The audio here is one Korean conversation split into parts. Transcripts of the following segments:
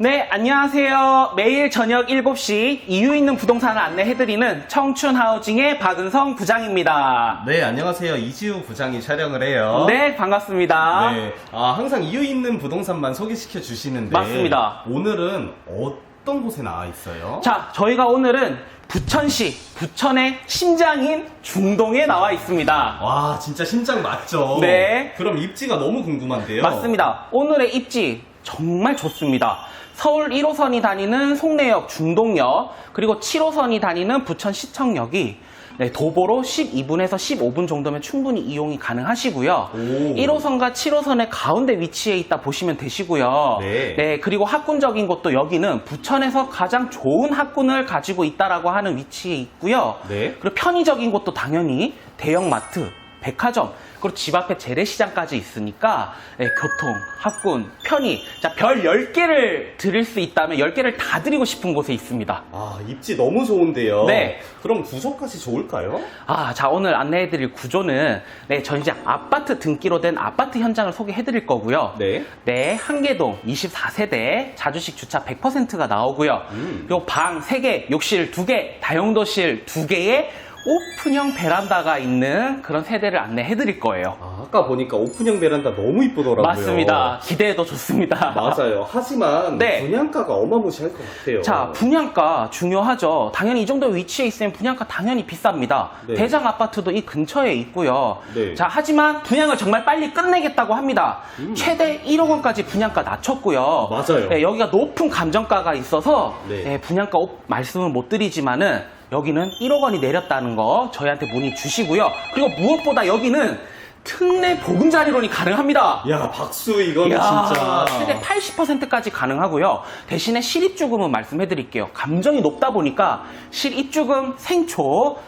네, 안녕하세요. 매일 저녁 7시 이유 있는 부동산을 안내해드리는 청춘 하우징의 박은성 부장입니다. 네, 안녕하세요. 이지우 부장이 촬영을 해요. 네, 반갑습니다. 네, 아, 항상 이유 있는 부동산만 소개시켜 주시는데. 맞습니다. 오늘은 어떤 곳에 나와 있어요? 자, 저희가 오늘은 부천시, 부천의 심장인 중동에 나와 있습니다. 와, 진짜 심장 맞죠? 네. 그럼 입지가 너무 궁금한데요. 맞습니다. 오늘의 입지 정말 좋습니다. 서울 1호선이 다니는 송내역 중동역, 그리고 7호선이 다니는 부천시청역이 네, 도보로 12분에서 15분 정도면 충분히 이용이 가능하시고요. 오. 1호선과 7호선의 가운데 위치해 있다 보시면 되시고요. 네. 그리고 학군적인 곳도 여기는 부천에서 가장 좋은 학군을 가지고 있다라고 하는 위치에 있고요. 네. 그리고 편의적인 곳도 당연히 대형마트, 백화점, 그리고 집 앞에 재래시장까지 있으니까 네, 교통, 학군, 편의, 자, 별 10개를 드릴 수 있다면 10개를 다 드리고 싶은 곳에 있습니다. 아, 입지 너무 좋은데요. 네. 그럼 구조까지 좋을까요? 아, 자, 오늘 안내해드릴 구조는, 네, 전 이제 아파트 등기로 된 아파트 현장을 소개해드릴 거고요. 네. 네, 한계동 24세대, 자주식 주차 100%가 나오고요. 음. 그리고 방 3개, 욕실 2개, 다용도실 2개에 오픈형 베란다가 있는 그런 세대를 안내해 드릴 거예요. 아, 아까 보니까 오픈형 베란다 너무 이쁘더라고요. 맞습니다. 기대해도 좋습니다. 맞아요. 하지만 네. 분양가가 어마무시할 것 같아요. 자, 분양가 중요하죠. 당연히 이 정도 위치에 있으면 분양가 당연히 비쌉니다. 네. 대장 아파트도 이 근처에 있고요. 네. 자, 하지만 분양을 정말 빨리 끝내겠다고 합니다. 음. 최대 1억 원까지 분양가 낮췄고요. 맞아요. 네, 여기가 높은 감정가가 있어서 네. 네, 분양가 오- 말씀을 못 드리지만은 여기는 1억 원이 내렸다는 거 저희한테 문의 주시고요. 그리고 무엇보다 여기는 특례 보금자리론이 가능합니다. 야, 박수 이거는 야, 진짜. 최대 80%까지 가능하고요. 대신에 실입주금은 말씀해 드릴게요. 감정이 높다 보니까 실입주금 생초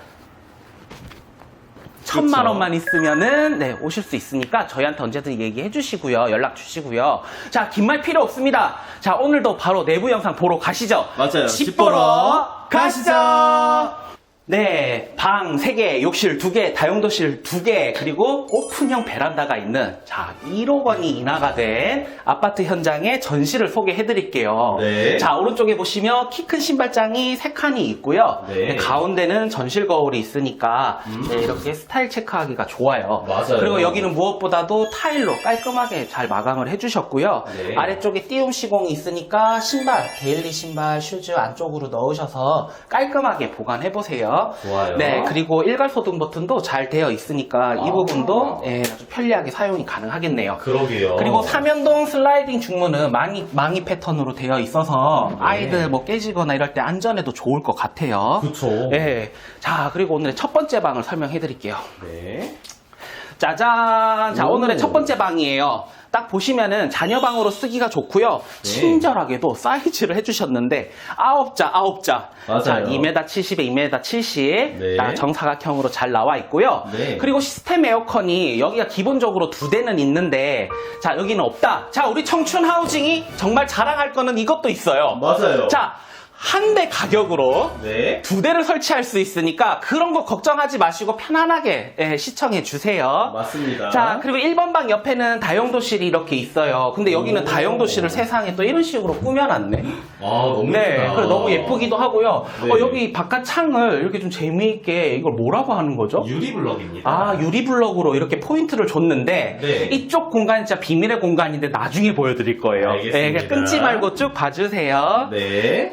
천만 그렇죠. 원만 있으면은 네, 오실 수 있으니까 저희한테 언제든 얘기해 주시고요. 연락 주시고요. 자, 긴 말 필요 없습니다. 자, 오늘도 바로 내부 영상 보러 가시죠. 맞아요. 집 보러 가시죠. 네, 방 3개, 욕실 2개, 다용도실 2개, 그리고 오픈형 베란다가 있는, 자, 1억 원이 인하가 된 아파트 현장의 전시를 소개해 드릴게요. 네. 자, 오른쪽에 보시면 키 큰 신발장이 3칸이 있고요. 네. 음. 가운데는 전실 거울이 있으니까 네, 이렇게 스타일 체크하기가 좋아요. 맞아요. 그리고 여기는 무엇보다도 타일로 깔끔하게 잘 마감을 해주셨고요. 네. 아래쪽에 띄움 시공이 있으니까 신발, 데일리 신발, 슈즈 안쪽으로 넣으셔서 깔끔하게 보관해 보세요. 좋아요. 네, 그리고 일괄 소등 버튼도 잘 되어 있으니까 이 아. 부분도 예, 아주 편리하게 사용이 가능하겠네요. 그러게요. 그리고 삼연동 슬라이딩 중문은 망이, 망이 패턴으로 되어 있어서 아이들 뭐 깨지거나 이럴 때 안전에도 좋을 것 같아요. 그쵸. 예. 자, 그리고 오늘의 첫 번째 방을 설명해 드릴게요. 네. 짜잔! 자, 오. 오늘의 첫 번째 방이에요. 딱 보시면은 자녀방으로 쓰기가 좋고요. 네. 친절하게도 사이즈를 해주셨는데, 아홉 자, 아홉 자. 맞아요. 자, 2m 70에 2m 70. 네. 자, 정사각형으로 잘 나와 있고요. 네. 그리고 시스템 에어컨이 여기가 기본적으로 두 대는 있는데, 자, 여기는 없다. 자, 우리 청춘 하우징이 정말 자랑할 거는 이것도 있어요. 맞아요. 자, 한 대 가격으로 네. 두 대를 설치할 수 있으니까 그런 거 걱정하지 마시고 편안하게 예, 시청해 주세요. 맞습니다. 자, 그리고 1번 방 옆에는 다용도실이 이렇게 있어요. 근데 여기는 오. 다용도실을 세상에 또 이런 식으로 꾸며놨네. 아, 너무 네, 예쁘다. 너무 예쁘기도 하고요. 네. 어, 여기 바깥 창을 이렇게 좀 재미있게 이걸 뭐라고 하는 거죠? 유리블럭입니다. 아, 유리블럭으로 이렇게 포인트를 줬는데, 네. 이쪽 공간이 진짜 비밀의 공간인데 나중에 보여드릴 거예요. 알겠습니다. 네, 끊지 말고 쭉 봐주세요. 네.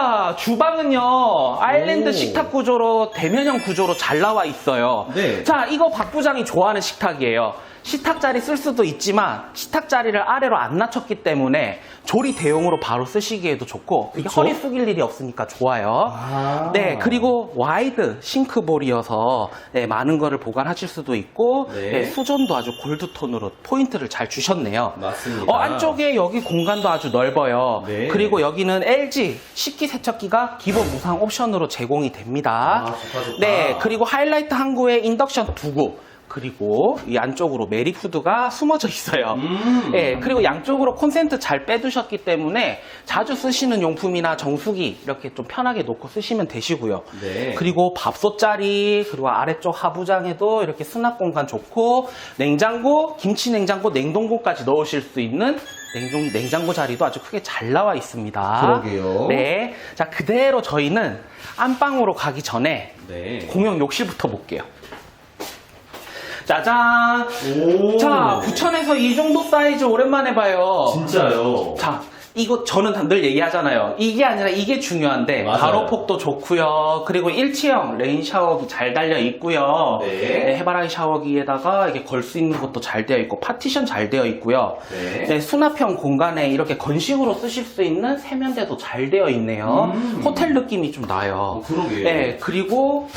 자, 주방은요, 아일랜드 오. 식탁 구조로, 대면형 구조로 잘 나와 있어요. 네. 자, 이거 박 부장이 좋아하는 식탁이에요. 식탁 자리 쓸 수도 있지만, 식탁 자리를 아래로 안 낮췄기 때문에, 조리 대용으로 바로 쓰시기에도 좋고, 그쵸? 허리 숙일 일이 없으니까 좋아요. 아. 네, 그리고 와이드 싱크볼이어서 네, 많은 거를 보관하실 수도 있고 네. 네, 수전도 아주 골드 톤으로 포인트를 잘 주셨네요. 맞습니다. 어, 안쪽에 여기 공간도 아주 넓어요. 네. 그리고 여기는 LG 식기 세척기가 기본 무상 옵션으로 제공이 됩니다. 아, 좋다, 좋다. 네, 그리고 하이라이트 항구에 인덕션 두구. 그리고 이 안쪽으로 메리 후드가 숨어져 있어요. 음. 예, 그리고 양쪽으로 콘센트 잘 빼두셨기 때문에 자주 쓰시는 용품이나 정수기 이렇게 좀 편하게 놓고 쓰시면 되시고요. 네. 그리고 밥솥 자리, 그리고 아래쪽 하부장에도 이렇게 수납 공간 좋고 냉장고, 김치 냉장고, 냉동고까지 넣으실 수 있는 냉장, 냉장고 자리도 아주 크게 잘 나와 있습니다. 그러게요. 네. 자, 그대로 저희는 안방으로 가기 전에 네. 공용 욕실부터 볼게요. 짜잔! 오. 자, 부천에서 이 정도 사이즈 오랜만에 봐요. 진짜요. 자, 이거 저는 늘 얘기하잖아요. 이게 아니라 이게 중요한데 맞아요. 가로폭도 좋고요. 그리고 일체형 레인 샤워기 잘 달려 있고요. 네. 해바라기 샤워기에다가 이게 걸 수 있는 것도 잘 되어 있고 파티션 잘 되어 있고요. 네. 네, 수납형 공간에 이렇게 건식으로 쓰실 수 있는 세면대도 잘 되어 있네요. 음. 호텔 느낌이 좀 나요. 어, 그러게요. 네, 그리고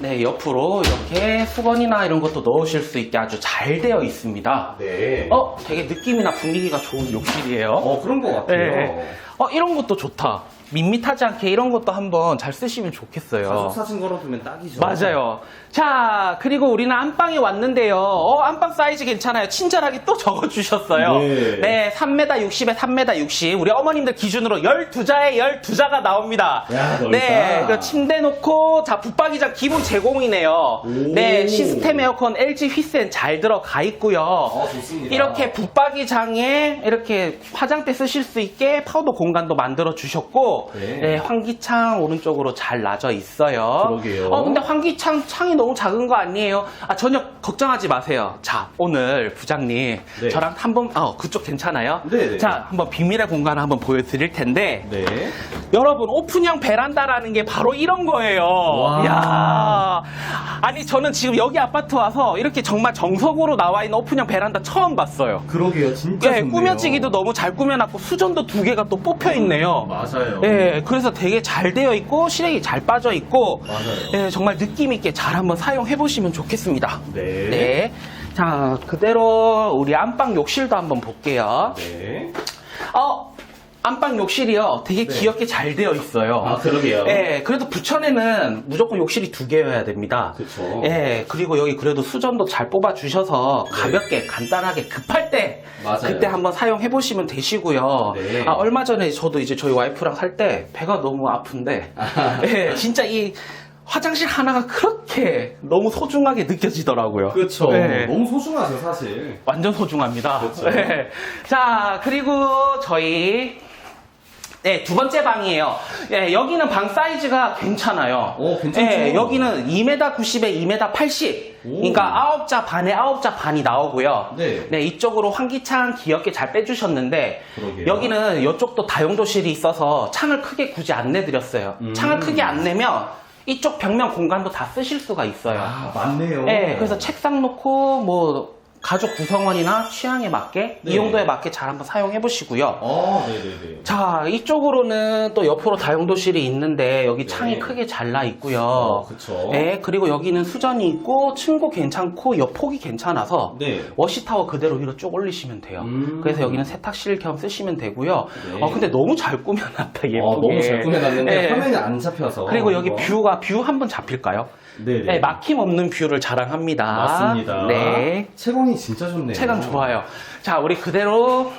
네, 옆으로 이렇게 수건이나 이런 것도 넣으실 수 있게 아주 잘 되어 있습니다. 네. 어, 되게 느낌이나 분위기가 좋은 욕실이에요. 어, 그런 것 같아요. 네. 어, 이런 것도 좋다. 밋밋하지 않게 이런 것도 한번 잘 쓰시면 좋겠어요. 가족 사진 걸어두면 딱이죠. 맞아요. 자, 그리고 우리는 안방에 왔는데요. 어, 안방 사이즈 괜찮아요. 친절하게 또 적어주셨어요. 네. 3m 60에 3m 60. 우리 어머님들 기준으로 12자에 12자가 나옵니다. 야, 넓다. 네, 그 침대 놓고, 자, 붙박이장 기본 제공이네요. 오. 네, 시스템 에어컨 LG 휘센 잘 들어가 있고요. 어, 좋습니다. 이렇게 붙박이장에 이렇게 화장대 쓰실 수 있게 파우더 공간도 만들어 주셨고, 네. 네, 환기창 오른쪽으로 잘 놔져 있어요. 그러게요. 어, 근데 환기창 창이 너무 작은 거 아니에요? 아, 전혀 걱정하지 마세요. 자, 오늘 부장님, 네. 저랑 한번, 어, 그쪽 괜찮아요? 네, 네. 자, 한번 비밀의 공간을 한번 보여드릴 텐데, 네. 여러분 오픈형 베란다라는 게 바로 이런 거예요. 와. 야, 아니 저는 지금 여기 아파트 와서 이렇게 정말 정석으로 나와 있는 오픈형 베란다 처음 봤어요. 그러게요. 진짜 예, 좋네요. 꾸며지기도 너무 잘 꾸며놨고 수전도 두 개가 또 뽑혀 있네요. 맞아요. 예, 그래서 되게 잘 되어 있고 실행이 잘 빠져 있고, 맞아요. 예, 정말 느낌 있게 잘 한번 사용해 보시면 좋겠습니다. 네. 네. 자, 그대로 우리 안방 욕실도 한번 볼게요. 네. 어, 안방 욕실이요. 되게 네. 귀엽게 잘 되어 있어요. 아, 그러게요. 예, 그래도 부천에는 무조건 욕실이 두 개여야 됩니다. 그쵸. 예, 그리고 여기 그래도 수전도 잘 뽑아 주셔서 가볍게 간단하게 급할 때 네. 맞아요. 그때 한번 사용해 보시면 되시고요. 네. 아, 얼마 전에 저도 이제 저희 와이프랑 살 때 배가 너무 아픈데 예, 진짜 이 화장실 하나가 그렇게 너무 소중하게 느껴지더라고요. 그렇죠. 예. 너무 소중하죠, 사실. 완전 소중합니다. 그렇죠. 네. 자, 그리고 저희 네, 두 번째 방이에요. 예, 여기는 방 사이즈가 괜찮아요. 오, 괜찮죠? 예, 여기는 2m 90에 2m 80. 오. 그러니까 9자 반에 9자 반이 나오고요. 네. 이쪽으로 환기창 귀엽게 잘 빼주셨는데 그러게요. 여기는 이쪽도 다용도실이 있어서 창을 크게 굳이 안 내드렸어요. 음. 창을 크게 안 내면 이쪽 벽면 공간도 다 쓰실 수가 있어요. 아, 맞네요. 네, 그래서 책상 놓고 뭐 가족 구성원이나 취향에 맞게 네. 이용도에 맞게 잘 한번 사용해 보시고요. 어, 네네네. 자, 이쪽으로는 또 옆으로 다용도실이 있는데 여기 창이 네. 크게 잘라 있고요. 어, 그쵸. 네, 그리고 여기는 수전이 있고 층고 괜찮고 옆 폭이 괜찮아서 네. 워시타워 그대로 위로 쭉 올리시면 돼요. 음. 그래서 여기는 세탁실 겸 쓰시면 되고요. 네. 어, 근데 너무 잘 꾸며놨다, 예쁘게. 어, 너무 잘 꾸며놨는데 네. 화면이 안 잡혀서. 그리고 여기 이거. 뷰가 뷰 한번 잡힐까요? 네네. 네, 막힘 없는 뷰를 자랑합니다. 맞습니다. 네. 채 광이 진짜 좋네요. 체감 좋아요. 자, 우리 그대로.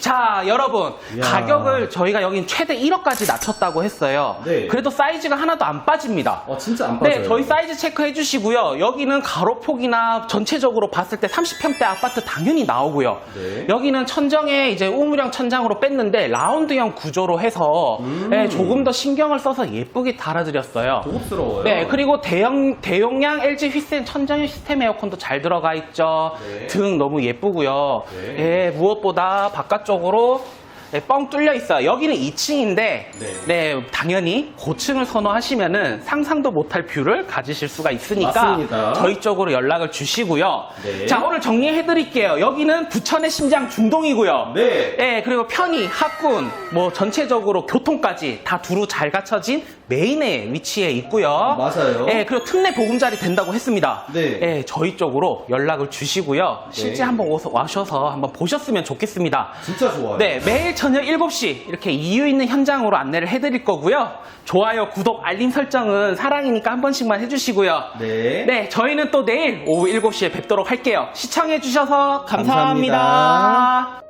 자, 여러분. 이야. 가격을 저희가 여긴 최대 1억까지 낮췄다고 했어요. 네. 그래도 사이즈가 하나도 안 빠집니다. 어, 진짜 안 빠져요. 네, 저희 사이즈 체크해 주시고요. 여기는 가로폭이나 전체적으로 봤을 때 30평대 아파트 당연히 나오고요. 네. 여기는 천정에 이제 우물형 천장으로 뺐는데 라운드형 구조로 해서 음. 네, 조금 더 신경을 써서 예쁘게 달아드렸어요. 고급스러워요. 네, 그리고 대형, 대용량 LG 휘센 천정형 시스템 에어컨도 잘 들어가 있죠. 네. 등 너무 예쁘고요. 네. 예, 무엇보다 바깥 쪽으로 네, 뻥 뚫려 있어요. 여기는 2층인데, 네. 네. 당연히 고층을 선호하시면은 상상도 못할 뷰를 가지실 수가 있으니까 맞습니다. 저희 쪽으로 연락을 주시고요. 네. 자, 오늘 정리해 드릴게요. 여기는 부천의 심장 중동이고요. 네. 네, 그리고 편의, 학군, 뭐 전체적으로 교통까지 다 두루 잘 갖춰진 메인에 위치해 있고요. 맞아요. 네, 그리고 특례 보금자리 된다고 했습니다. 네. 저희 쪽으로 연락을 주시고요. 실제 한번 와셔서 한번 보셨으면 좋겠습니다. 진짜 좋아요. 네, 매일 저녁 7시 이렇게 이유 있는 현장으로 안내를 해드릴 거고요. 좋아요, 구독, 알림 설정은 사랑이니까 한 번씩만 해주시고요. 네. 네, 저희는 또 내일 오후 7시에 뵙도록 할게요. 시청해주셔서 감사합니다. 감사합니다.